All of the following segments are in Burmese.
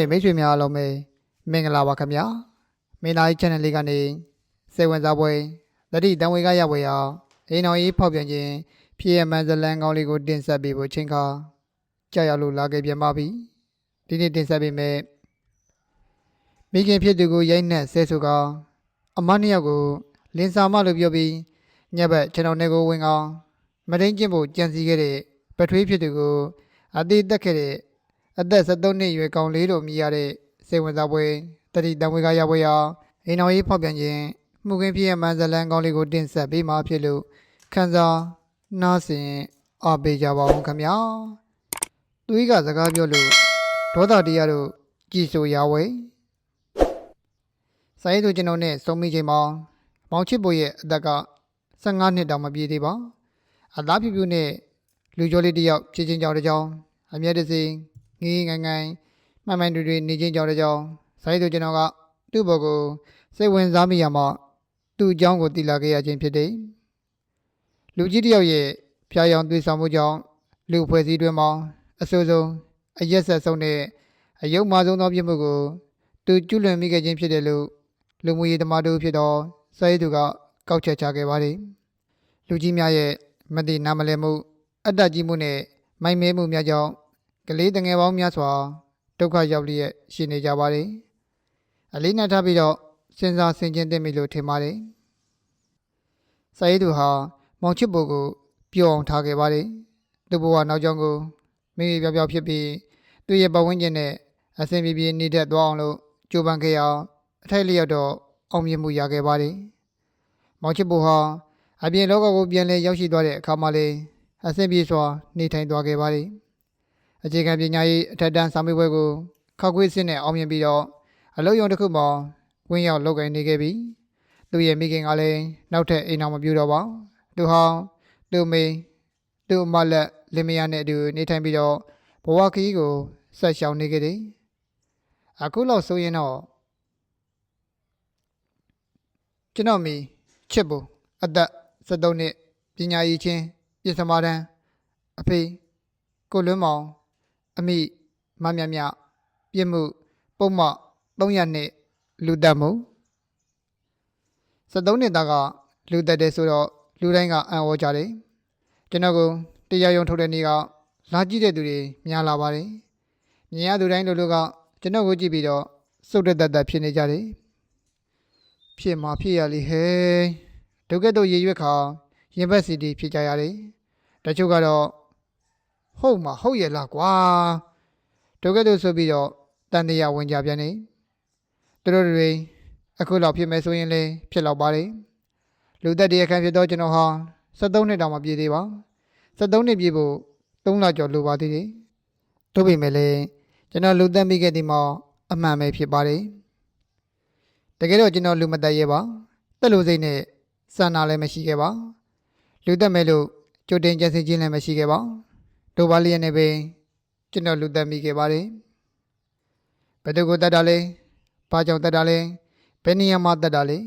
ရဲ့မိတ်ဆွေများအားလုံးပဲမင်္ဂလာပါခင်ဗျာမင်းသားကြီး channel လေးကနေစေဝင်စားပွဲတတိတန်ဝေကရပွဲအောင်အိမ်တော်ကြီးဖောက်ပြန်ခြင်းဖြစ်ရမှန်ဇလန်ကောင်းလေးကိုတင်ဆက်ပေးဖို့ချိန်ခါကြောက်ရလို့လာခဲ့ပြန်ပါပြီဒီနေ့တင်ဆက်ပေးမယ်မိခင်ဖြစ်သူကိုရိုက်နှက်ဆဲဆိုကအမနှစ်ယောက်ကိုလင်းစာမလို့ပြောပြီးညက်ဘက်ကျွန်တော်နဲ့ကိုဝင်အောင်မတိန်ကျင့်ဖို့ကြံစီခဲ့တဲ့ပထွေးဖြစ်သူကိုအသေးတက်ခဲ့တဲ့ အသက်73နှစ်အရွယ်ကောင်လေးတို့မြည်ရတဲ့စေဝင်စားပွဲတတိတံဝေကရပွဲရာအိမ်တော်ကြီးဖောက်ပြန်ခြင်းမှုခင်းပြည့်ရဲ့မန်ဇလန်ကောင်လေးကိုတင်ဆက်ပေးမှာဖြစ်လို့ခန်းစားနားဆင်အားပေးကြပါအောင်ခင်ဗျာသူကြီးကစကားပြောလို့ဒေါသတရားတို့ကြည်ဆိုရဝဲဆိုင်သူကျွန်တော်နဲ့စုံမိချိန်မှာမောင်ချစ်ဖို့ရဲ့အသက်က15နှစ်တောင်မပြည့်သေးပါအသားဖြူဖြူနဲ့လူကျော်လေးတစ်ယောက်ဖြည့်ချင်းကြောင်တစ်ကြောင်အမျက်တစေငေး ငိုင်ငိုင်မှန်မှန်တူတူနေချင်းကြောင်တစ်ကြောင်ဆိုင်သူကျွန်တော်ကသူ့ဘော်ကိုစိတ်ဝင်စားမိရမှသူ့အကြောင်းကိုတည်လာခဲ့ရခြင်းဖြစ်တယ်လူကြီးတစ်ယောက်ရဲ့ဖျားယောင်သွေးဆောင်မှုကြောင့်လူဖွဲ့စည်းတွင်မှာအဆိုးဆုံးအရက်ဆက်ဆုံးတဲ့အယုံမဆုံးသောပြစ်မှုကို သူကျူးလွန်မိခဲ့ခြင်းဖြစ်တယ်လို့လူမှုရေးသမားတို့ဖြစ်သောဆိုင်သူကကောက်ချက်ချခဲ့ပါတယ်လူကြီးများရဲ့မတိနာမလဲမှုအတ္တကြီးမှုနဲ့မိုင်မဲမှုများကြောင့် ကလေးတငယ်ပေါင်းများစွာဒုက္ခရောက်လျက်ရှိနေကြပါတယ်။အလေးနဲ့ထားပြီးတော့စဉ်းစားဆင်ခြင်သင့်ပြီလို့ထင်ပါတယ်။စာရေးသူဟာမောင်ချစ်ဘိုကိုပြောအောင်ထားခဲ့ပါတယ်။သူ့ဘဝနောက်ကြောင်းကိုမိမိပြောင်ပြောင်ဖြစ်ပြီးသူ့ရဲ့ပတ်ဝန်းကျင်နဲ့အဆင်ပြေပြေနေတတ်သွားအောင်လို့ကြိုးပမ်းခဲ့အောင်အထိုက်လျောက်တော့အောင်မြင်မှုရခဲ့ပါတယ်။မောင်ချစ်ဘိုဟာအပြင်လောကကိုပြန်လည်ရောက်ရှိသွားတဲ့အခါမှာလေအဆင်ပြေစွာနေထိုင်သွားခဲ့ပါတယ်။ အခြေခံပညာရေးအထက်တန်းစာမေးပွဲကိုခောက်ခွေးစစ်နဲ့အောင်မြင်ပြီးတော့အလုပ်ရုံတစ်ခုမှာဝင်းရောက်လုပ်ကိုင်နေခဲ့ပြီသူ့ရဲ့မိခင်ကလည်းနောက်ထပ်အိမ်အောင်မပြူတော့ပါသူဟောင်းသူ့မေသူ့အမလက်လင်မယားနဲ့အတူနေထိုင်ပြီးတော့ဘဝခရီးကိုဆက်ရှောင်နေခဲ့တယ်အခုလောက်ဆိုရင်တော့ကျွန်တော်မီချစ်ဘူးအသက်73နှစ်ပညာရေးချင်းပြည်စမာတန်းအဖေကိုလွန်းမောင် အမိမမြမြပြစ်မှုပုံမှ300နှစ်လူတက်မှု73နှစ်သားကလူတက်တယ်ဆိုတော့လူတိုင်းကအံ့ဩကြတယ်ကျွန်တော်ကတရားရုံထုတ်တဲ့နေ့ကလာကြည့်တဲ့သူတွေများလာပါတယ်မြင်ရသူတိုင်းလူလူကကျွန်တော်ကိုကြည့်ပြီးတော့စုတ်တက်တက်တက်ဖြစ်နေကြတယ်ဖြစ်မှာဖြစ်ရလိဟဲဒုက္ကတို့ရေရွက်ခါရင်ဘက်စီတီဖြစ်ကြရတယ်တချို့ကတော့ ဟုတ်မှာဟုတ်ရဲ့လားကွာဒုက္ကတို့ဆိုပြီးတော့တန်တရားဝင်ကြပြန်နေသူတို့တွေအခုလောက်ဖြစ်မယ်ဆိုရင်လည်းဖြစ်လောက်ပါလေလူသက်တရားခံဖြစ်တော့ကျွန်တော်ဟာ73နှစ်တောင်မပြည့်သေးပါ73နှစ်ပြည့်ဖို့3လကျော်လိုပါသေးတယ်တို့ပေမဲ့လည်းကျွန်တော်လူသက်မိခဲ့ဒီမှာအမှန်ပဲဖြစ်ပါတယ်တကယ်တော့ကျွန်တော်လူမသက်ရဲပါတက်လို့စိတ်နဲ့စံနာလည်းမရှိခဲ့ပါလူသက်မဲ့လို့ကြိုတင်ကြံစည်ခြင်းလည်းမရှိခဲ့ပါ တို့ပါလျက်နဲ့ပဲကျွန်တော်လူသက်မိခဲ့ပါတယ်ဘယ်သူကိုတတ်တာလဲဘာကြောင့်တတ်တာလဲဘယ်နေရာမှာတတ်တာလဲ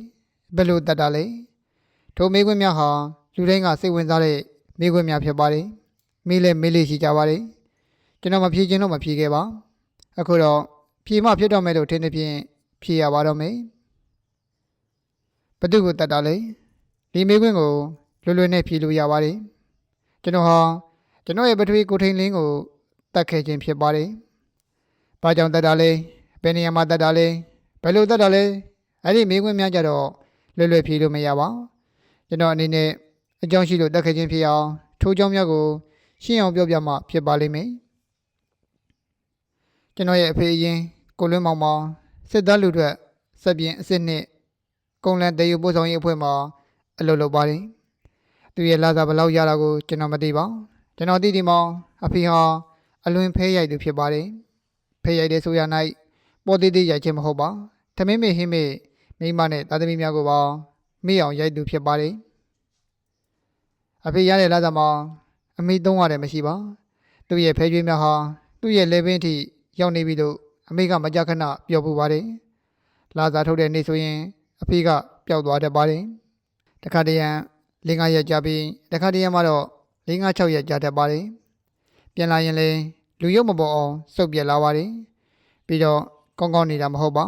ဘယ်လိုတတ်တာလဲထိုမေးခွန်းများဟာလူတိုင်းကစိတ်ဝင်စားတဲ့မေးခွန်းများဖြစ်ပါတယ်မေးလဲမေးလေးရှိကြပါတယ်ကျွန်တော်မဖြေခြင်းတော့မဖြေခဲ့ပါအခုတော့ဖြေမှဖြစ်တော့မယ်လို့ထင်တဲ့ဖြင့်ဖြေရပါတော့မယ်ဘယ်သူကိုတတ်တာလဲဒီမေးခွန်းကိုလွယ်လွယ်နဲ့ဖြေလို့ရပါတယ်ကျွန်တော်ဟာ ကျွန်တော်ရဲ့ပထဝီကိုထိန်လင်းကိုတတ်ခဲ့ခြင်းဖြစ်ပါတယ်။ဘာကြောင့်တတ်တာလဲ။ဘယ်နေရာမှာတတ်တာလဲ။ဘယ်လိုတတ်တာလဲ။အဲ့ဒီမိခွင့်များကြတော့လွယ်လွယ်ဖြေလို့မရပါဘူး။ကျွန်တော်အနေနဲ့အကြောင်းရှိလို့တတ်ခဲ့ခြင်းဖြစ်အောင်ထိုးကြောင်းများကိုရှင်းအောင်ပြောပြမှဖြစ်ပါလိမ့်မယ်။ကျွန်တော်ရဲ့အဖေအရင်ကိုလွန်းမောင်မောင်စစ်သားလူတွေစက်ပြင်အစ်စ်နှစ်ကုန်းလန်တယူပို့ဆောင်ရေးအဖွဲ့မှာအလုပ်လုပ်ပါတယ်။သူရဲ့လာစားဘယ်လောက်ရတာကိုကျွန်တော်မသိပါဘူး။ ကျွန်တော်တည်တည်မောင်အဖေဟာအလွန်ဖဲရိုက်သူဖြစ်ပါတယ်ဖဲရိုက်တဲ့ဆိုရ၌ပေါ်သေးသေးရိုက်ခြင်းမဟုတ်ပါသမင်းမေဟင်းမေမိမနဲ့သားသမီးများကိုပါမိအောင်ရိုက်သူဖြစ်ပါတယ်အဖေရတဲ့လာသားမှာအမိသုံးရတယ်မရှိပါသူ့ရဲ့ဖဲကျွေးများဟာသူ့ရဲ့လေပင်ထိရောက်နေပြီလို့အမေကမကြခဏပြောပူပါတယ်လာစားထုတ်တဲ့နေ့ဆိုရင်အဖေကပျောက်သွားတတ်ပါတယ်တခါတရံလင်းကားရက်ကြပြီးတခါတရံမှာတော့ ၄၅6ရက်ကြာတတ်ပါတယ်ပြန်လာရင်လည်းလူရုပ်မပေါ်အောင်စုပ်ပြက်လာပါတယ်ပြီးတော့ကောင်းကောင်းနေတာမဟုတ်ပါ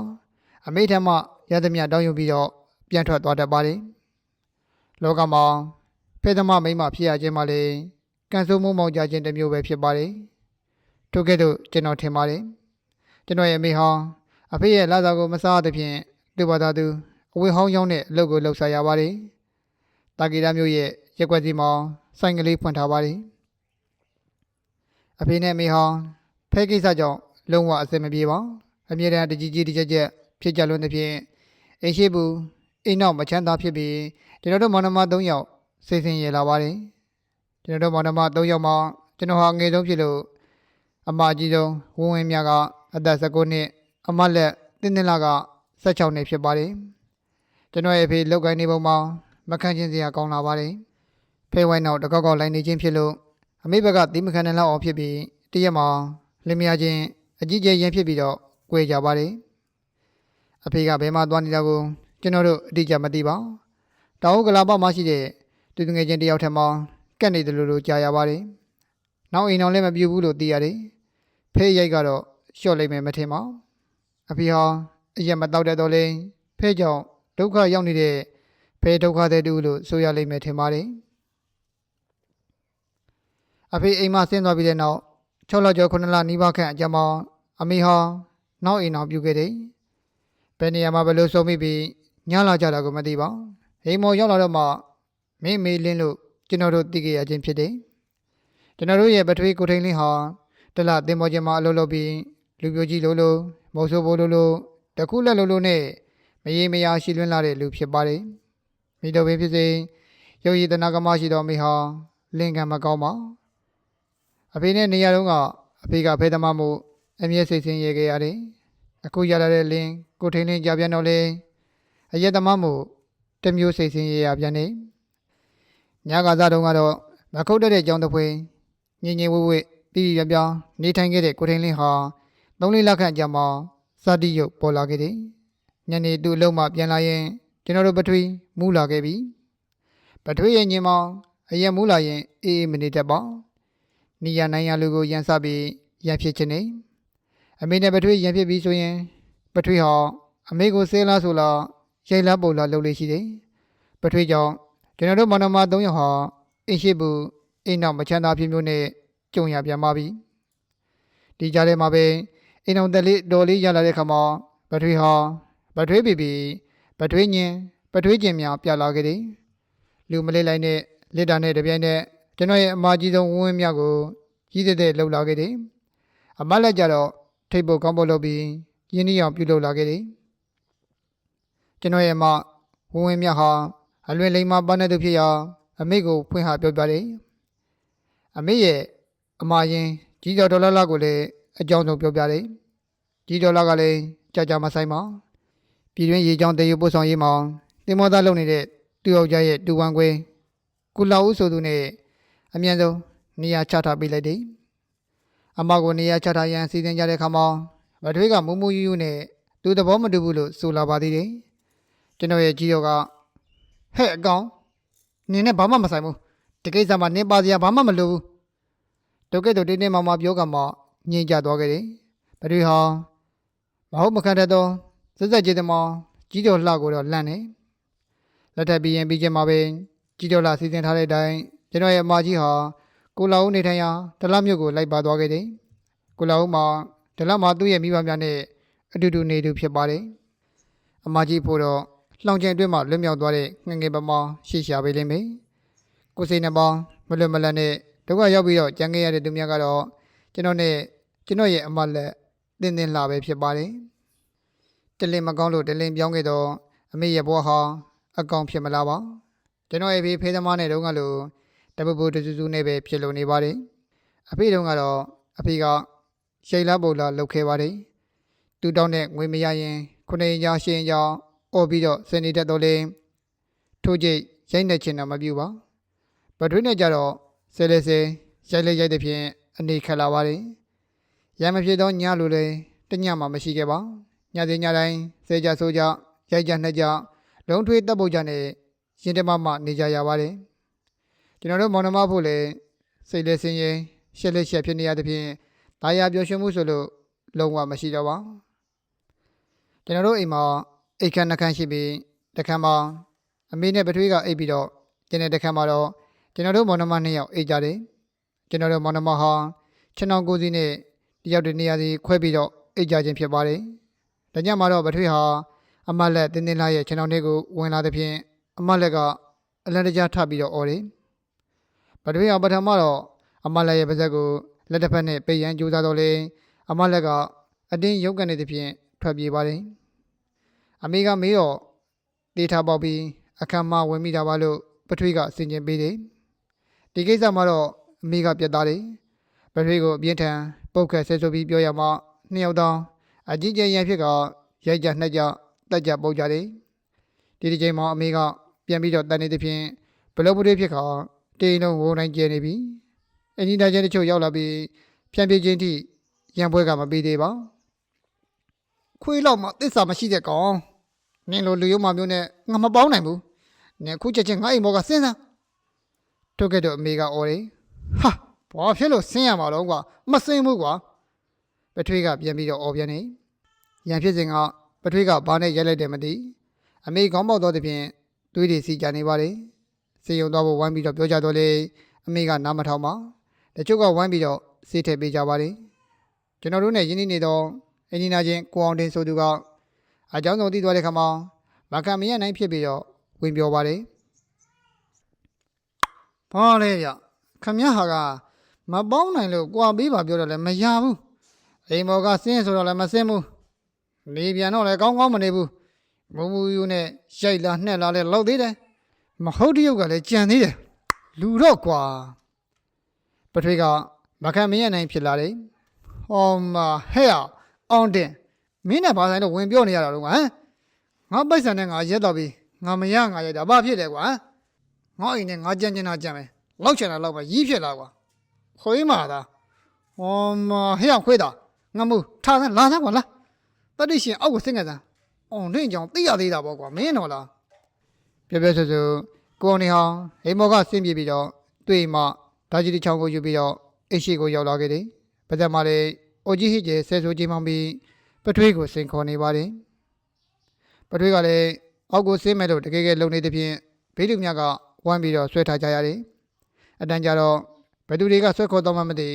အမိထက်မှရသမျှတောင်းယူပြီးတော့ပြန်ထွက်သွားတတ်ပါတယ်လောကမှာဖေသမမိမဖြစ်ရခြင်းမှလည်းကံဆိုးမှုမောင်ကြခြင်းတစ်မျိုးပဲဖြစ်ပါတယ်ထို့ကဲ့သို့ကျွန်တော်ထင်ပါတယ်ကျွန်တော်ရဲ့မိဟောင်းအဖေရဲ့လာစာကိုမစားသဖြင့်သူ့ဘာသာသူအဝေးဟောင်းရောက်တဲ့အလုပ်ကိုလုပ်ဆရာပါတယ်တာဂီရာမျိုးရဲ့ရက်ွက်စီမှာ ဆိုင်ကလေးဖွင့်ထားပါတယ်အဖေနဲ့မိဟောင်းဖဲကိစ္စကြောင့်လုံးဝအဆင်မပြေပါအမြဲတမ်းတကြီးကြီးတစ်ချက်ချက်ဖြစ်ကြလွန်းသဖြင့်အိမ်ရှိဘူးအိမ်နောက်မချမ်းသာဖြစ်ပြီးကျွန်တော်တို့မောင်နှမ၃ယောက်စိတ်ဆင်းရဲလာပါတယ်ကျွန်တော်တို့မောင်နှမ၃ယောက်မှာကျွန်တော်ဟာငယ်ဆုံးဖြစ်လို့အမအကြီးဆုံးဝင်းဝင်းမြတ်ကအသက်19နှစ်အမလက်တင်းတင်းလာက16နှစ်ဖြစ်ပါတယ်ကျွန်တော်ရဲ့အဖေလောက်ကိုင်းနေပုံမှာမခံချင်းစရာကောင်းလာပါတယ် ဖေးဝိုင်းနောက်တကောက်ကောက်လိုက်နေခြင်းဖြစ်လို့အမေဘက်ကတိမခံနိုင်လောက်အောင်ဖြစ်ပြီးတရက်မှာလင်မယားချင်းအကြီးကျယ်ရန်ဖြစ်ပြီးတော့꿰ကြပါတယ်အဖေကဘယ်မှာသွားနေတာကိုကျွန်တော်တို့အတိအကျမသိပါတောင်ဥက္ကလာပမှာရှိတဲ့သူငယ်ချင်းတယောက်ထက်မှကက်နေတယ်လို့လို့ကြားရပါတယ်နောက်အိမ်အောင်လည်းမပြူဘူးလို့သိရတယ်ဖေးရိုက်ကတော့ရှော့လိုက်မယ်မထင်ပါအဖေဟာအရက်မတောက်တဲ့တော့လေဖေးကြောင့်ဒုက္ခရောက်နေတဲ့ဖေးဒုက္ခတဲ့တူလို့ဆိုရလိမ့်မယ်ထင်ပါတယ် အဖေအိမ်မှာဆင်းသွားပြီးတဲ့နောက်6လကျော်9လနီးပါးခန့်အကြာမှာအမေဟာနောက်အိမ်အောင်ပြုခဲ့တယ်ဘယ်နေရာမှာဘယ်လိုဆုံးမိပြီးညလာကြတာကိုမသိပါအိမ်မော်ရောက်လာတော့မှမင်းမေးလင်းလို့ကျွန်တော်တို့သိခဲ့ရခြင်းဖြစ်တယ်ကျွန်တော်တို့ရဲ့ပထဝီကိုထိန်လင်းဟာတလတင်မော်ချင်းမှာအလုပ်လုပ်ပြီးလူပြိုကြီးလိုလိုမုံဆိုးဘိုးလိုလိုတခုလက်လိုလိုနဲ့မရေမရာရှိလွန်းလာတဲ့လူဖြစ်ပါတယ်မိတော်ပင်ဖြစ်စေရုပ်ရည်တနာကမရှိတော်မိဟာလင်ကံမကောင်းပါ အဖေနဲ့နေရာတုန်းကအဖေကဖဲသမားမှုအမျက်စိတ်ဆင်းရဲခဲ့ရတယ်အခုရလာတဲ့လင်းကိုထိန်လင်းကြပြန်တော့လေအရက်သမားမှုတစ်မျိုးစိတ်ဆင်းရဲရပြန်နေညကစားတုန်းကတော့မခုတ်တဲ့ကြောင်တစ်ဖွေညင်ညင်ဝဲဝဲပြီးပြီးပြပြနေထိုင်ခဲ့တဲ့ကိုထိန်လင်းဟာသုံးလေးလခန့်ကြာမှစတိရုပ်ပေါ်လာခဲ့တယ်ညနေသူ့အလုံးမှပြန်လာရင်ကျွန်တော်တို့ပထွေးမူးလာခဲ့ပြီပထွေးရဲ့ညင်မောင်အရက်မူးလာရင်အေးအေးမနေတတ်ပါ နေရနိုင်ရလူကိုရန်စပြီးရန်ဖြစ်ခြင်းနေအမေနဲ့ပထွေးရန်ဖြစ်ပြီးဆိုရင်ပထွေးဟာအမေကိုဆဲလားဆိုလားရိုက်လားပုံလားလုပ်လို့ရှိတယ်ပထွေးကြောင့်ကျွန်တော်တို့မောင်နှမ၃ယောက်ဟာအင်းရှိဘူးအိမ်နောက်မချမ်းသာဖြစ်မျိုးနဲ့ကြုံရပြန်ပါပြီဒီကြားထဲမှာပဲအိမ်အောင်တက်လေးတော်လေးရလာတဲ့ခါမှာပထွေးဟာပထွေးဘီဘီပထွေးညင်ပထွေးကျင်များပြလာခဲ့တယ်လူမလေးလိုက်နဲ့လစ်တာနဲ့တပြိုင်နက် ကျွန်တော်ရဲ့အမကြီးဆုံးဝင်းဝင်းမြတ်ကိုကြီးတဲ့တဲ့လှုပ်လာခဲ့တယ်အမလက်ကြတော့ထိပ်ပုတ်ကောင်းပုတ်လုပ်ပြီးရင်းနှီးအောင်ပြုလုပ်လာခဲ့တယ်ကျွန်တော်ရဲ့အမဝင်းဝင်းမြတ်ဟာအလွင်လိမ္မာပန်းတဲ့သူဖြစ်ရာအမေကိုဖွင့်ဟပြောပြတယ်အမေရဲ့အမရင်ကြီးတော်ဒေါ်လာလာကိုလည်းအကြောင်းဆုံးပြောပြတယ်ကြီးဒေါ်လာကလည်းကြာကြာမဆိုင်ပါပြည်တွင်းရေချောင်းတည်ယူပို့ဆောင်ရေးမှာတင်မောသားလုပ်နေတဲ့တူအောင်ကြရဲ့တူဝမ်ခွေကုလာဦးဆိုသူနဲ့ အမြန်ဆုံးနေရာချထားပေးလိုက်တယ်အမကိုနေရာချထားရန်စီစဉ်ကြတဲ့အခါမှာမထွေးကမူးမူးယူးယူးနဲ့သူသဘောမတူဘူးလို့ဆိုလာပါသေးတယ်ကျွန်တော်ရဲ့ကြီးရောကဟဲ့အကောင်နင်းနဲ့ဘာမှမဆိုင်ဘူးဒီကိစ္စမှာနင်းပါစရာဘာမှမလိုဘူးဒုက္ကတို့တင်းတင်းမောင်မောင်ပြောကမှညင်ကြသွားခဲ့တယ်ဘထွေးဟာမဟုတ်မခံတတ်သောစက်စက်ကြီးသမောင်ကြီးတော်လှကိုတော့လန့်နေလက်ထပ်ပြီးရင်ပြီးချင်းမှာပဲကြီးတော်လှစီစဉ်ထားတဲ့အတိုင်း ကျွန်တော်ရဲ့အမကြီးဟာကိုလာဦးနေထိုင်ရာဒလမြို့ကိုလိုက်ပါသွားခဲ့တယ်ကိုလာဦးမှာဒလမှာသူ့ရဲ့မိဘများနဲ့အတူတူနေသူဖြစ်ပါတယ်အမကြီးဖို့တော့လောင်ကျင်အတွင်းမှာလွတ်မြောက်သွားတဲ့ငငယ်ပမောင်ရှိရှာပေးလိမ့်မယ်ကိုစိန်နှပေါင်းမလွတ်မလပ်နဲ့ဒုက္ခရောက်ပြီးတော့ကြံခဲ့ရတဲ့သူများကတော့ကျွန်တော်နဲ့ကျွန်တော်ရဲ့အမလက်တင်းတင်းလာပဲဖြစ်ပါတယ်တလင်မကောင်းလို့တလင်ပြောင်းခဲ့တော့အမေရဲ့ဘဝဟာအကောင်ဖြစ်မလားပါကျွန်တော်ရဲ့ဖေးဖေးသမားနဲ့တုန်းကလို့ တပပူတစူးစူးနဲ့ပဲဖြစ်လို့နေပါတယ်အဖေတုန်းကတော့အဖေကရှိန်လာပုံလာလုပ်ခဲ့ပါတယ်တူတောင်းတဲ့ငွေမရရင်ခုနှစ်ရာရှင်းကြောင်းអော်ပြီးတော့စနေတတ်တော့လေထိုးကြိတ်ရိုက်နေချင်တာမပြူပါပထွေးနဲ့ကြတော့ဆဲလဲဆဲရိုက်လဲရိုက်တဲ့ဖြင့်အနေခက်လာပါတယ်ရံမဖြစ်တော့ညလိုလေတညမှမရှိခဲ့ပါညစဉ်ညတိုင်းဆဲကြဆိုကြရိုက်ကြနှက်ကြလုံးထွေးတပ်ပုတ်ကြနဲ့ရင်တမမနေကြရပါတယ် ကျွန်တော်တို့မောင်နှမဖို့လည်းစိတ်လဲဆင်းရဲရှက်လက်ရှက်ဖြစ်နေရတဲ့ဖြင့်ဒါရပျော်ရွှင်မှုဆိုလို့လုံးဝမရှိတော့ပါကျွန်တော်တို့အိမ်မှာအိတ်ခမ်းနှခမ်းရှိပြီးတစ်ခမ်းမှာအမေနဲ့ပထွေးကအိတ်ပြီးတော့ကျွန်တဲ့တစ်ခမ်းမှာတော့ကျွန်တော်တို့မောင်နှမနှစ်ယောက်အိတ်ကြတယ်ကျွန်တော်တို့မောင်နှမဟာခြံအောင်ကိုစီနဲ့တယောက်တည်းနေရာစီခွဲပြီးတော့အိတ်ကြခြင်းဖြစ်ပါတယ်ဒါညမှာတော့ပထွေးဟာအမလက်တင်းတင်းလာရဲ့ခြံအောင်လေးကိုဝင်လာတဲ့ဖြင့်အမလက်ကအလန်တကြားထပ်ပြီးတော့អော်တယ် ပထွေးဟာပထမတော့အမလက်ရဲ့ပါဇက်ကိုလက်တစ်ဖက်နဲ့ပိတ်ရန်ကြိုးစားတော့လေအမလက်ကအတင်းရုပ်ကနေသဖြင့်ထွက်ပြေးပါတယ်အမေကမေးတော့တေးထားပေါက်ပြီးအခမ်းမဝင်မိတာပါလို့ပထွေးကဆင်ကျင်ပေးတယ်ဒီကိစ္စမှာတော့အမေကပြတ်သားတယ်ပထွေးကိုအပြင်းထန်ပုတ်ခတ်ဆဲဆိုပြီးပြောရမှနှစ်ယောက်တောင်းအကြီးကျယ်ရန်ဖြစ်ကရိုက်ကြနှက်ကြတက်ကြပုတ်ကြတယ်ဒီဒီချိန်မှာအမေကပြန်ပြီးတော့တန်နေသဖြင့်ဘလို့ပထွေးဖြစ်ခါ တိန်လုံးဝုန်းတိုင်းကျဲနေပြီအင်ဂျင်နာကျဲတချို့ရောက်လာပြီးဖြန့်ပြေးခြင်းထိရန်ပွဲကမပြီးသေးပါခွေးလောက်မှသစ္စာမရှိတဲ့ကောင်နင်လိုလူရုံမမျိုးနဲ့ငါမပေါင်းနိုင်ဘူးနင်ခုချက်ချင်းငါအိမ်ဘောကစဉ်းစားထုတ်ခဲ့တော့အမေကအော်တယ်ဟာဘာဖြစ်လို့ဆင်းရမှာတော့ကွာမဆင်းဘူးကွာပထွေးကပြန်ပြီးတော့အော်ပြန်နေရန်ဖြစ်စဉ်ကပထွေးကဘာနဲ့ရိုက်လိုက်တယ်မသိအမေခေါင်းပေါက်တော့တဲ့ဖြင့်သွေးတွေစီကြနေပါလေ စေယုံတော့ဝိုင်းပြီးတော့ပြောကြတော့လေအမေကနားမထောင်ပါတချို့ကဝိုင်းပြီးတော့စေးထည့်ပေးကြပါလေကျွန်တော်တို့နဲ့ယင်းနေနေတော့အင်ဂျင်နာချင်းကိုအောင်တင်ဆိုသူကအကြောင်းစုံသိသွားတဲ့ခါမှာမကမရနိုင်ဖြစ်ပြီးတော့ဝင်ပြောပါလေဘာလဲဗျခမရဟာကမပေါင်းနိုင်လို့ကြွာပေးပါပြောတော့လည်းမရဘူးအိမ်မော်ကဆင်းဆိုတော့လည်းမဆင်းဘူးနေပြန်တော့လည်းကောင်းကောင်းမနေဘူးမူမူယူနဲ့ရိုက်လာနှက်လာလဲလောက်သေးတယ် မဟုတ်တရုတ်ကလည်းကြံသေးတယ်လူတော့ကွာပထွေးကမခံမရနိုင်ဖြစ်လာတယ်ဟောမဟဲ့အောင်တင်မင်းနဲ့ဘာဆိုင်တော့ဝင်ပြောနေရတာတော့ကွာဟမ်ငါပိုက်ဆံနဲ့ငါရက်တော့ပြီငါမရငါရိုက်တာဘာဖြစ်လဲကွာငါအိမ်နဲ့ငါကြမ်းကြမ်းတာကြမ်းမယ်လောက်ချင်တာလောက်ပဲရီးဖြစ်လာကွာခွေးမာတာဟောမဟဲ့ခွေးတာငါမူထားစမ်းလာစမ်းကွာလာတတိရှင်အောက်ကိုဆင်းခဲ့စမ်းအောင်လင့်ကြောင်သိရသေးတာပေါ့ကွာမင်းတော့လား ပြပြဆဆကိုအောင်နေဟောင်းဟိမောကဆင်းပြေးပြီးတော့တွေ့မှဒါကြီးတစ်ချောင်းကိုယူပြီးတော့အိတ်ရှိကိုရောက်လာခဲ့တယ်။ပါဇက်မှာလည်းအိုကြီးဟစ်ကျဲဆဲဆိုကြီးမှောင်ပြီးပထွေးကိုစင်ခေါ်နေပါတယ်။ပထွေးကလည်းအောက်ကိုဆင်းမဲ့လို့တကယ်ကဲလုံနေတဲ့ဖြင့်ဘေးလူမြတ်ကဝမ်းပြီးတော့ဆွဲထားကြရတယ်။အတန်ကြတော့ဘယ်သူတွေကဆွဲခေါ်တော့မှမသိ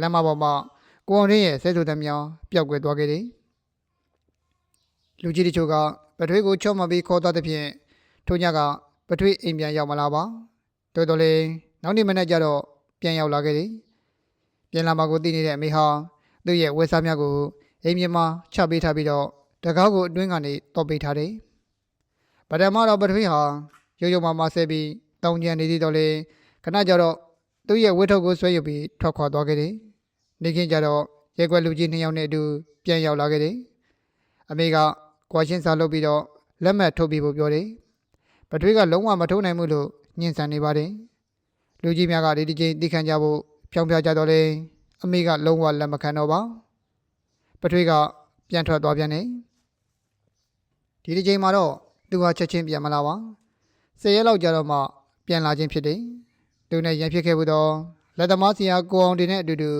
လမ်းမပေါ်မှာကိုအောင်ရင်းရဲ့ဆဲဆိုတဲ့မြောင်ပျောက်ကွယ်သွားခဲ့တယ်။လူကြီးတချို့ကပထွေးကိုချော့မပြီးခေါ်သွားတဲ့ဖြင့် ထုံညကပထွေးအိမ်ပြန်ရောက်မလာပါ။တော်တော်လေးနောက်နေ့မနေ့ကျတော့ပြန်ရောက်လာခဲ့တယ်။ပြန်လာမှကိုသိနေတဲ့အမေဟာသူ့ရဲ့ဝက်စားများကိုအိမ်မြေမှာချပေးထားပြီးတော့တကားကိုအတွင်းကနေတော့ပေးထားတယ်။ပထမတော့ပထဝီဟာရိုးရိုးမမဆဲပြီးတောင်းကျန်နေသေးတော့လေခဏကျတော့သူ့ရဲ့ဝက်ထုတ်ကိုဆွဲယူပြီးထွက်ခွာသွားခဲ့တယ်။နေခင်းကျတော့ရဲကွက်လူကြီးနှစ်ယောက်နဲ့အတူပြန်ရောက်လာခဲ့တယ်။အမေကကွာရှင်းစာလုပ်ပြီးတော့လက်မှတ်ထုတ်ပြီးဖို့ပြောတယ်။ ပထွေးကလုံးဝမထုတ်နိုင်ဘူးလို့ညှဉ်းဆန်နေပါတယ်။လူကြီးများကဒီဒီချင်းသိခံကြဖို့ဖြောင်းပြကြတော့လေအမေကလုံးဝလက်မခံတော့ပါပထွေးကပြန်ထွက်သွားပြန်နေဒီဒီချိန်မှာတော့သူဟာချက်ချင်းပြန်မလာပါဆယ်ရက်လောက်ကြာတော့မှပြန်လာခြင်းဖြစ်တယ်သူနဲ့ရန်ဖြစ်ခဲ့ဘူးတော့လက်သမားစီယာကိုအောင်တင်နဲ့အတူတူ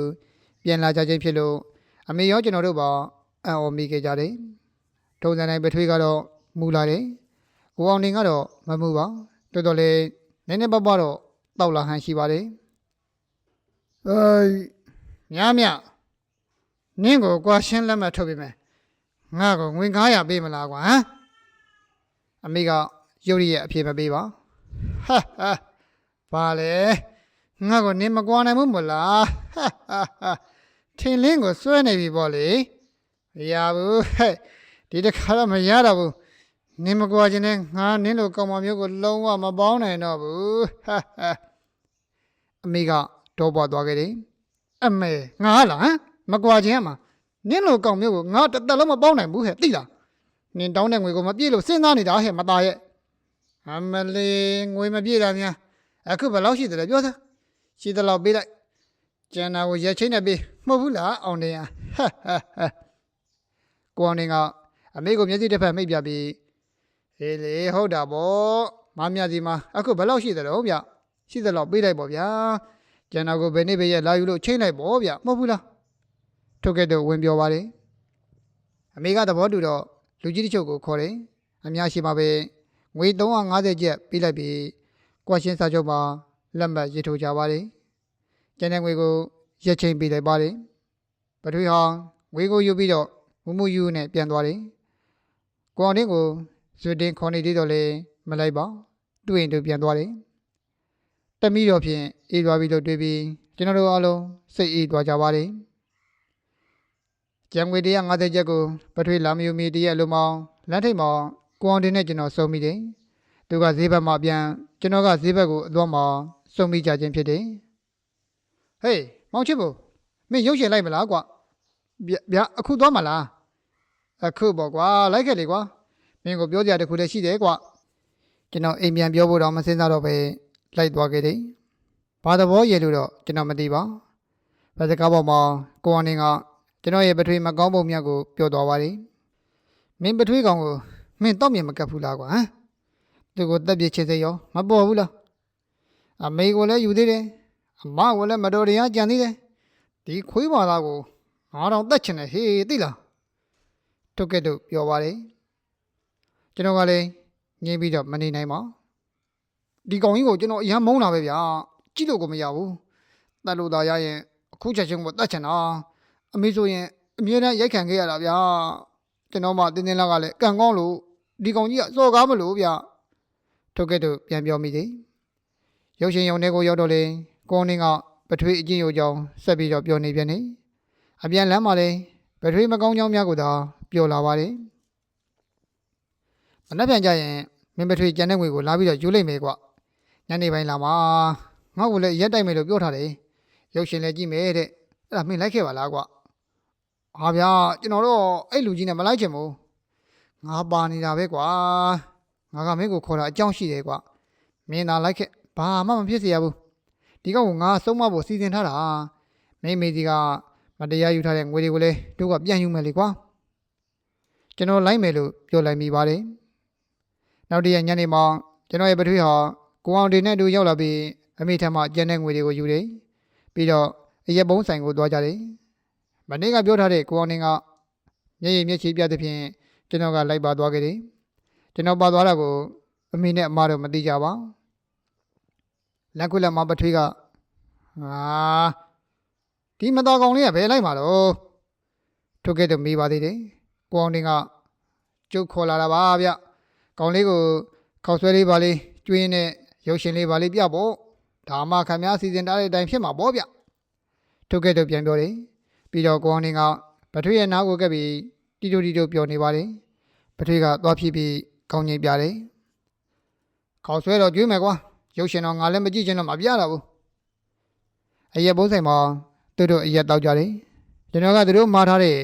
ပြန်လာကြခြင်းဖြစ်လို့အမေရောကျွန်တော်တို့ပါအံ့ဩမိခဲ့ကြတယ်ထုံစံတိုင်းပထွေးကတော့မူလာတယ် ကိုအောင်တင်ကတော့မမူပါတော်တော်လေးနည်းနည်းပါးပါးတော့တောက်လာဟန်ရှိပါတယ်အေးညမြနင်းကိုကွာရှင်းလက်မှတ်ထုတ်ပေးမယ်ငါကိုငွေ900ပေးမလားကွာဟမ်အမေကရုပ်ရည်အဖြေမပေးပါဟာဟာဘာလဲငါကိုနင်းမကွာနိုင်ဘူးမလားဟာဟာဟာထင်းလင်းကိုစွဲနေပြီပေါ့လေမရဘူးဟဲ့ဒီတစ်ခါတော့မရတော့ဘူး နင်းမကွာခြင်းနဲ့ငါနင်းလိုကောင်မမျိုးကိုလုံးဝမပေါင်းနိုင်တော့ဘူးဟာဟာအမေကတော့ပွားသွားခဲ့တယ်အမေငါလားမကွာခြင်းအမနင်းလိုကောင်မျိုးကိုငါတစ်သက်လုံးမပေါင်းနိုင်ဘူးဟဲ့သိလားနင်းတောင်းတဲ့ငွေကိုမပြည့်လို့စဉ်းစားနေတာဟဲ့မသားရဲ့အမလေးငွေမပြည့်တာများအခုဘယ်လောက်ရှိတယ်လဲပြောသားရှိသလောက်ပေးလိုက်ကျန်တာကိုရက်ချိတ်နဲ့ပေးမဟုတ်ဘူးလားအောင်နေရဟာဟာဟာကိုအောင်နေကအမေကိုမျက်စိတစ်ဖက်မိတ်ပြပြီး ဟေးလေဟုတ်တာပေါ့မမစီမှာအခုဘယ်လောက်ရှိတယ်တော့ဗျရှိတယ်လောက်ပေးလိုက်ပေါ့ဗျာကျန်တာကိုဘယ်နေ့ပဲရက်လာယူလို့ချိန်လိုက်ပေါ့ဗျမဟုတ်ဘူးလားထုတ်ခဲ့တော့ဝင်ပြောပါတယ်အမေကသဘောတူတော့လူကြီးတချို့ကိုခေါ်တယ်အများရှိမှာပဲငွေ350ကျပ်ပေးလိုက်ပြီးကွာရှင်းစာချုပ်မှာလက်မှတ်ရေးထိုးကြပါတယ်ကျန်တဲ့ငွေကိုရက်ချင်းပေးလိုက်ပါတယ်ပထွေးဟာငွေကိုယူပြီးတော့မူမူယူနဲ့ပြန်သွားတယ်ကိုအောင်တင်းကို ဇွတ်တင်ခေါ်နေသေးတော့လေမလိုက်ပါတွေ့ရင်တို့ပြန်သွားတယ်တမီတော့ဖြင့်အေးသွားပြီးတော့တွေ့ပြီးကျွန်တော်တို့အားလုံးစိတ်အေးသွားကြပါတယ်ကျန်ငွေ150ကျပ်ကိုပထွေးလာမယူမီတရက်လုံးမောင်းလမ်းထိပ်မှာကိုအောင်တင်းနဲ့ကျွန်တော်စုံမိတယ်သူကဈေးဘက်မှာပြန်ကျွန်တော်ကဈေးဘက်ကိုအသွားမှာစုံမိကြခြင်းဖြစ်တယ်ဟေးမောင်ချစ်ဘူးမင်းရုပ်ရှင်လိုက်မလားကွာဗျဗျအခုသွားမလားအခုပေါ့ကွာလိုက်ခဲ့လေကွာ မင်းကိုပြောကြတခုတည်းရှိတယ်ကွာကျွန်တော်အိမ်ပြန်ပြောဖို့တော့မစင်စားတော့ပဲလိုက်သွားခဲ့တယ်ဘာသဘောရေလို့တော့ကျွန်တော်မသိပါဘယ်စကားပေါ်မှာကိုအောင်နေကကျွန်တော်ရဲ့ပထွေးမကောင်းပုံမြတ်ကိုပြောသွားပါတယ်မင်းပထွေးကောင်ကိုမင်းတော့မြင်မကပ်ဘူးလားကွာဟမ်သူကိုတက်ပြစ်ချစ်စေရောမပေါ်ဘူးလားအမေကိုလည်းယူသေးတယ်အမကိုလည်းမတော်တရားကြံသေးတယ်ဒီခွေးပါသားကိုငါတော့တက်ချင်တယ်ဟေးသိလားထုတ်ခဲ့တော့ပြောပါတယ် ကျွန်တော်ကလည်းငင်းပြီးတော့မနေနိုင်ပါဒီကောင်ကြီးကိုကျွန်တော်အရန်မုန်းတာပဲဗျာကြည့်လို့ကိုမရဘူးတတ်လို့သာရရင်အခုချက်ချင်းကိုတတ်ချင်တာအမေဆိုရင်အမြဲတမ်းရိုက်ခံခဲ့ရတာဗျာကျွန်တော်မှတင်းတင်းလာကလည်းကံကောင်းလို့ဒီကောင်ကြီးကစော်ကားမလို့ဗျထုတ်ခဲ့တော့ပြန်ပြောမိသေးရုပ်ရှင်ရုံထဲကိုရောက်တော့လေကိုင်းကပထွေးအချင်းရုံကြောင်းဆက်ပြီးတော့ပြောနေပြန်နေအပြန်လမ်းမှာလေပထွေးမကောင်းကြောင်းများကိုသာပြောလာပါတယ် မနှက်ပြန်ကြရင်မင်းပထွေးကျန်တဲ့ငွေကိုလာပြီးတော့ယူလိုက်မယ်ကွညနေပိုင်းလာမှာငါ့ကိုလည်းရက်တိုက်မယ်လို့ပြောထားတယ်ရုပ်ရှင်လည်းကြည့်မယ်တဲ့အဲ့ဒါမင်းလိုက်ခဲ့ပါလားကွဟာဗျာကျွန်တော်တော့အဲ့လူကြီးနဲ့မလိုက်ချင်ဘူးငါပါနေတာပဲကွာငါကမင်းကိုခေါ်တာအကြောင်းရှိတယ်ကွမင်းသာလိုက်ခဲ့ဘာမှမဖြစ်စေရဘူးဒီကောင်ကငါဆုံးမဖို့စီစဉ်ထားတာမိမေဒီကမတရားယူထားတဲ့ငွေတွေကိုလည်းတို့ကပြန်ယူမယ်လေကွာကျွန်တော်လိုက်မယ်လို့ပြောလိုက်မိပါတယ် နောက်တည့်ရက်ညနေမှာကျွန်တော်ရဲ့ပထွေးဟာကိုအောင်တင်နဲ့အတူရောက်လာပြီးအမိထမကျန်တဲ့ငွေတွေကိုယူတယ်ပြီးတော့အရက်ပုံးဆိုင်ကိုသွားကြတယ်မနေ့ကပြောထားတဲ့ကိုအောင်တင်ကမျက်ရည်မျက်ခြေပြတဲ့ဖြင့်ကျွန်တော်ကလိုက်ပါသွားခဲ့တယ်ကျွန်တော်ပါသွားတာကိုအမေနဲ့အမတို့မသိကြပါလက်ခွလက်မပထွေးကဟာဒီမတော်ကောင်လေးကဘယ်လိုက်မှာတော့ထုတ်ခဲ့တော့မေးပါသေးတယ်ကိုအောင်တင်ကကျုပ်ခေါ်လာတာပါဗျ ကောင်လေးကိုခောက်ဆွဲလေးပါလေးကျွင်းနဲ့ရုပ်ရှင်လေးပါလေးပြဖို့ဒါမှခင်ဗျားစီစဉ်ထားတဲ့အတိုင်းဖြစ်မှာပေါ့ဗျထုတ်ခဲ့တော့ပြန်ပြောတယ်ပြီးတော့ကိုအောင်တင်ကပထွေးရဲ့နားကိုကပ်ပြီးတီတိုတီတိုပြောနေပါတယ်ပထွေးကသွားဖြစ်ပြီးကောင်းငိမ့်ပြတယ်ခောက်ဆွဲတော့ကျွေးမယ်ကွာရုပ်ရှင်တော့ငါလည်းမကြည့်ချင်တော့မပြတာဘူးအရက်ပုံးဆိုင်မှာသူတို့အရက်တောက်ကြတယ်ကျွန်တော်ကသူတို့မှားထားတဲ့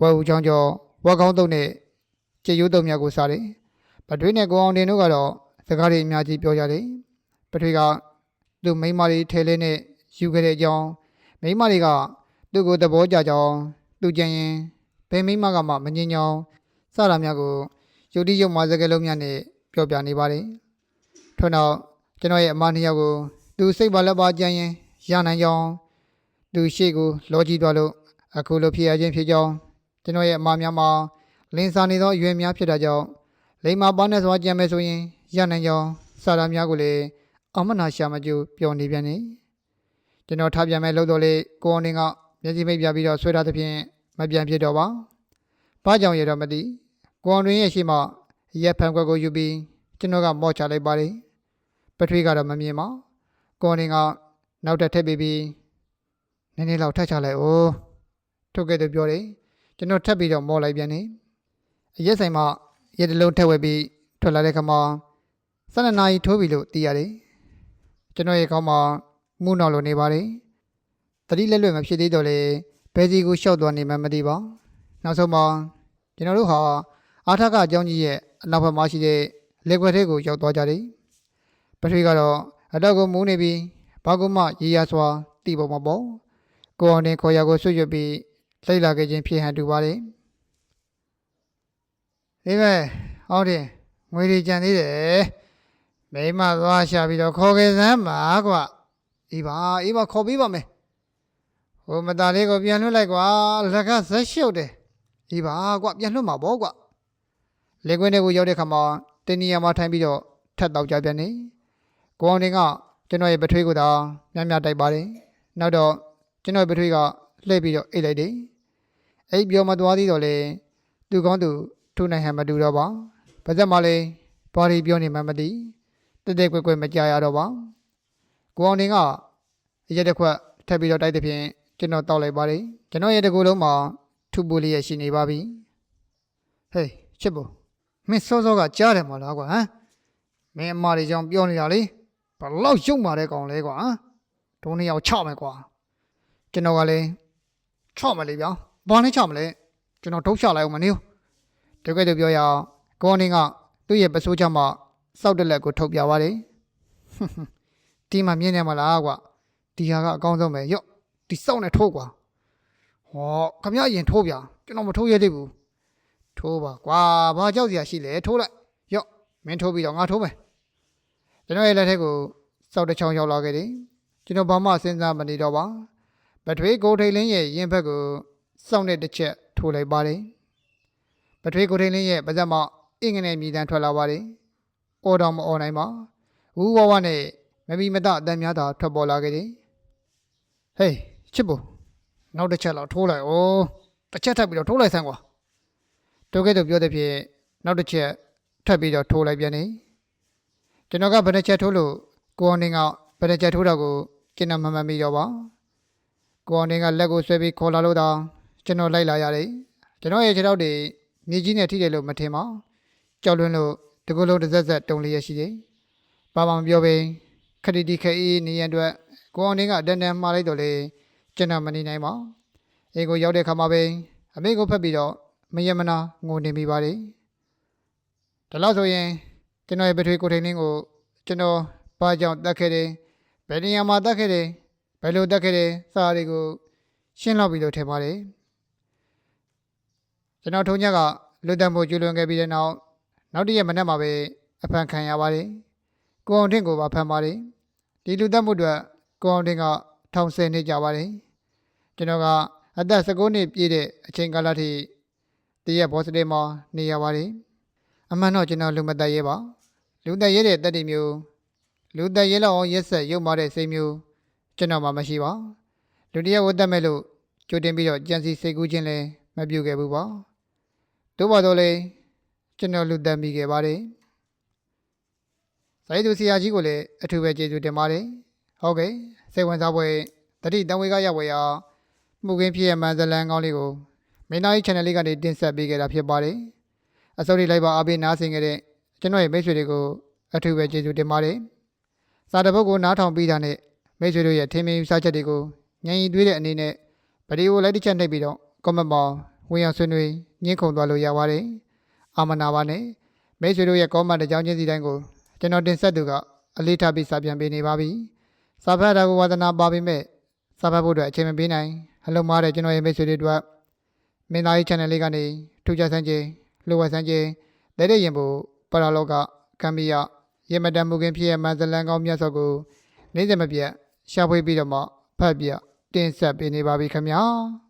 ဝက်ဦးချောင်းကျော်ဝက်ကောင်းတုံးနဲ့ကြေရိုးတုံးမြတ်ကိုစားတယ် ပထွေးနဲ့ကိုအောင်တင်တို့ကတော့စကားတွေအများကြီးပြောကြတယ်ပထွေးကသူ့မိန်းမလေးထဲလေးနဲ့ယူခဲ့တဲ့အကြောင်းမိန်းမလေးကသူ့ကိုသဘောကျကြောင်းသူကြင်ရင်ဘယ်မိန်းမကမှမငြင်းကြောင်းစတာများကိုယုတ်တိယုတ်မာစကားလုံးများနဲ့ပြောပြနေပါတယ်ထို့နောက်ကျွန်တော်ရဲ့အမနှစ်ယောက်ကိုသူစိတ်ပါလက်ပါကြံရင်ရနိုင်ကြောင်းသူရှေ့ကိုလောကြီးသွားလို့အခုလိုဖြစ်ရခြင်းဖြစ်ကြောင်းကျွန်တော်ရဲ့အမများမှာလင်းစာနေသောအရွယ်များဖြစ်တာကြောင့် လိမ္မာပါနဲ့စွာကြံမယ်ဆိုရင်ရနိုင်ကြောင်းစာရများကိုလည်းအမနာရှာမကျူပြောနေပြန်နေကျွန်တော်ထားပြန်မဲ့လို့တော့လေကိုအောင်တင်ကမျက်စိမိတ်ပြပြီးတော့ဆွဲထားသဖြင့်မပြန်ဖြစ်တော့ပါဘာကြောင့်ရတော့မသိကိုအောင်တွင်ရဲ့ရှေ့မှာရက်ဖန်ခွက်ကိုယူပြီးကျွန်တော်ကမော့ချလိုက်ပါတယ်ပထွေးကတော့မမြင်ပါကိုအောင်တင်ကနောက်တက်ထည့်ပြီးပြီးနည်းနည်းလောက်ထပ်ချလိုက်ဦးထုတ်ခဲ့တယ်ပြောတယ်ကျွန်တော်ထပ်ပြီးတော့မော့လိုက်ပြန်နေအရက်ဆိုင်မှာ ရက်တလုံးထက်ဝက်ပြီးထွက်လာတဲ့ခါမှာ12နာရီထိုးပြီလို့သိရတယ်ကျွန်တော်ရဲ့ခေါင်းမှာမူးနောက်လိုနေပါတယ်တတိလက်လွတ်မဖြစ်သေးတော့လေဘယ်စီကိုရှော့သွားနေမှမသိပါနောက်ဆုံးမှာကျွန်တော်တို့ဟာအာထကအကြောင်းကြီးရဲ့အနောက်ဘက်မှာရှိတဲ့လက်ခွက်ထဲကိုရောက်သွားကြတယ်ပထွေးကတော့အတော့ကိုမူးနေပြီးဘာကုမှရေရစွာတိပေါ်မှာပေါ့ကိုအောင်တင်ခေါ်ရကိုဆွတ်ရွတ်ပြီးလိုက်လာခဲ့ခြင်းဖြစ်ဟန်တူပါတယ် ဒီမဲ့ဟုတ်တယ်ငွေတွေကြံသေးတယ်မိမသွားရှာပြီးတော့ခေါ်ခဲ့စမ်းပါကွာအေးပါအေးပါခေါ်ပေးပါမယ်ဟဟိုမသားလေးကိုပြန်လွှတ်လိုက်ကွာလက်ကဇက်ရှုပ်တယ်ဒီပါကွာပြန်လွှတ်မှာပေါ့ကွာလေကွင်းတွေကိုရောက်တဲ့ခါမှာတင်းနီယာမှာထိုင်ပြီးတော့ထက်တော့ကြပြန်နေကိုအောင်တင်ကကျွန်တော်ရဲ့ပထွေးကိုသာမြတ်မြတ်တိုက်ပါတယ်နောက်တော့ကျွန်တော်ရဲ့ပထွေးကလှည့်ပြီးတော့အိတ်လိုက်တယ်အိတ်ပြောမသွားသေးတော့လေသူကောင်းသူ ထုနိုင်ဟန်မတူတော့ပါဘာသက်မှလည်းဘာတွေပြောနေမှမသိတက်တက်ကွက်ကွက်မကြရတော့ပါကိုအောင်တင်ကရက်တစ်ခွက်ထပ်ပြီးတော့တိုက်တဲ့ဖြင့်ကျွန်တော်တောက်လိုက်ပါတယ်ကျွန်တော်ရဲ့တကူလုံးမှာထုပူလေးရရှိနေပါပြီဟေးချစ်ဘူးမင်းစောစောကကြားတယ်မလားကွာဟမ်မင်းအမတွေကြောင့်ပြောနေတာလေဘလောက်ရုံမာတဲ့ကောင်လဲကွာဟမ်ဒုံးနှစ်ယောက်ချမယ်ကွာကျွန်တော်ကလည်းချော့မလေးဗျာဘာနဲ့ချမလဲကျွန်တော်ဒုတ်ချလိုက်အောင်မနေဘူး တကယ်တော့ပြောရအောင်ကိုအနေကသူ့ရဲ့ပစိုးချမှာစောက်တက်လက်ကိုထုတ်ပြပါတယ်ဒီမှာမြင်နေမလားကွာဒီဟာကအကောင်းဆုံးပဲရော့ဒီစောက်နဲ့ထိုးကွာဟောခမရရင်ထိုးပြကျွန်တော်မထိုးရသေးဘူးထိုးပါကွာဘာကြောက်စရာရှိလဲထိုးလိုက်ရော့မင်းထိုးပြီးတော့ငါထိုးမယ်ကျွန်တော်ရဲ့လက်ထက်ကိုစောက်တစ်ချောင်းရောက်လာခဲ့တယ်ကျွန်တော်ဘာမှစဉ်းစားမနေတော့ပါပထွေးကိုထိန်လင်းရဲ့ရင်ဘက်ကိုစောက်နဲ့တစ်ချက်ထိုးလိုက်ပါတယ် ပထွေးကိုထိန်လင်းရဲ့ပါးစပ်မှာအင်္ဂနဲ့မြည်တမ်းထွက်လာပါတယ်အော်တော်မအော်နိုင်ပါဝူဝဝနဲ့မမီမတအတန်များသာထွက်ပေါ်လာခဲ့တယ်ဟေးချစ်ဖို့နောက်တစ်ချက်လောက်ထိုးလိုက်ဩတစ်ချက်ထပ်ပြီးတော့ထိုးလိုက်ဆန်းကွာတိုးကဲတော့ပြောတဲ့ဖြစ်နောက်တစ်ချက်ထပ်ပြီးတော့ထိုးလိုက်ပြန်နေကျွန်တော်ကဘယ်တစ်ချက်ထိုးလို့ကိုအောင်နေကဘယ်တစ်ချက်ထိုးတော့ကိုကျွန်တော်မမှန်မိတော့ပါကိုအောင်နေကလက်ကိုဆွဲပြီးခေါ်လာလို့တော့ကျွန်တော်လိုက်လာရတယ်ကျွန်တော်ရဲ့ခြေထောက်တွေ မြေကြီးနဲ့ထိတယ်လို့မထင်ပါကြောက်လွန်းလို့တကူလုံးတစ်စက်စက်တုံလျက်ရှိတယ်ဘာမှမပြောဘဲခရီတီခအေးနေရန်အတွက်ကိုအောင်နေကတန်တန်မှားလိုက်တော့လေကျွန်တော်မနေနိုင်ပါအိမ်ကိုရောက်တဲ့ခါမှာပဲအမေကိုဖက်ပြီးတော့မယမနာငိုနေမိပါတယ်ဒါလို့ဆိုရင်ကျွန်တော်ရဲ့ပထွေးကိုထိန်လင်းကိုကျွန်တော်ဘာကြောင့်တက်ခဲ့တယ်ဘယ်နေရာမှာတက်ခဲ့တယ်ဘယ်လိုတက်ခဲ့တယ်စာတွေကိုရှင်းလောက်ပြီးတော့ထင်ပါတယ် ကျွန်တော်ထုံးချက်ကလွတ်တံဖို့ကျွလွန်ခဲ့ပြီးတဲ့နောက်နောက်တစ်ရက်မနေ့မှာပဲအဖန်ခံရပါတယ်ကိုအောင်ထင့်ကိုပါဖမ်းပါတယ်ဒီလူတက်မှုအတွက်ကိုအောင်ထင့်ကထောင်ဆယ်နှစ်ကြာပါတယ်ကျွန်တော်ကအသက်16နှစ်ပြည့်တဲ့အချိန်ကာလထိတရက်ဘော့စတေးမှာနေရပါတယ်အမှန်တော့ကျွန်တော်လူမသက်ရဲပါလူသက်ရဲတဲ့တက်တီမျိုးလူသက်ရဲလောက်အောင်ရက်ဆက်ရုပ်မာတဲ့စိတ်မျိုးကျွန်တော်မှမရှိပါလူတရက်ဝတ်တက်မဲ့လို့ကြိုတင်ပြီးတော့ကြံစီစိတ်ကူးခြင်းလည်းမပြုခဲ့ဘူးပါ တို့ပါတော့လေကျွန်တော်လူသက်မိခဲ့ပါတယ်စာရေးသူဆရာကြီးကိုလည်းအထူးပဲကျေးဇူးတင်ပါတယ်ဟုတ်ကဲ့စိတ်ဝင်စားပွဲတတိတံဝေကရောက်ဝယ်ရာမှုခင်းဖြစ်ရမှန်ဇလန်ကောင်းလေးကိုမင်းသားကြီး channel လေးကနေတင်ဆက်ပေးခဲ့တာဖြစ်ပါတယ်အစိုးရလိုက်ပါအားပေးနားဆင်ခဲ့တဲ့ကျွန်တော်ရဲ့မိတ်ဆွေတွေကိုအထူးပဲကျေးဇူးတင်ပါတယ်စာတပုတ်ကိုနားထောင်ပြီးတာနဲ့မိတ်ဆွေတို့ရဲ့ထင်မြင်ယူဆချက်တွေကိုညင်ရီတွေးတဲ့အနေနဲ့ဗီဒီယိုလိုက်တစ်ချက်နှိပ်ပြီးတော့ comment မှာ ဝင်ရောက်ဆွေးနွေးညှင်းခုန်သွားလို့ရပါတယ်အာမနာပါနဲ့မိတ်ဆွေတို့ရဲ့ comment တစ်ကြောင်းချင်းစီတိုင်းကိုကျွန်တော်တင်ဆက်သူကအလေးထားပြီးစာပြန်ပေးနေပါပြီစာဖတ်တာကိုဝါသနာပါပေမဲ့စာဖတ်ဖို့အတွက်အချိန်မပေးနိုင်ဟလုံးမားတဲ့ကျွန်တော်ရဲ့မိတ်ဆွေတွေအတွက်မင်းသားကြီး channel လေးကနေထူးခြားဆန်းခြင်းလိုဝက်ဆန်းခြင်းတဲ့တဲ့ရင်ဖို့ပရာလောကကံမီယရေမတန်မှုခင်ဖြစ်ရဲ့မန်ဇလန်ကောင်းမြတ်စွာကိုနေ့စဉ်မပြတ်ရှာဖွေပြီးတော့မှဖတ်ပြတင်ဆက်ပေးနေပါပြီခင်ဗျာ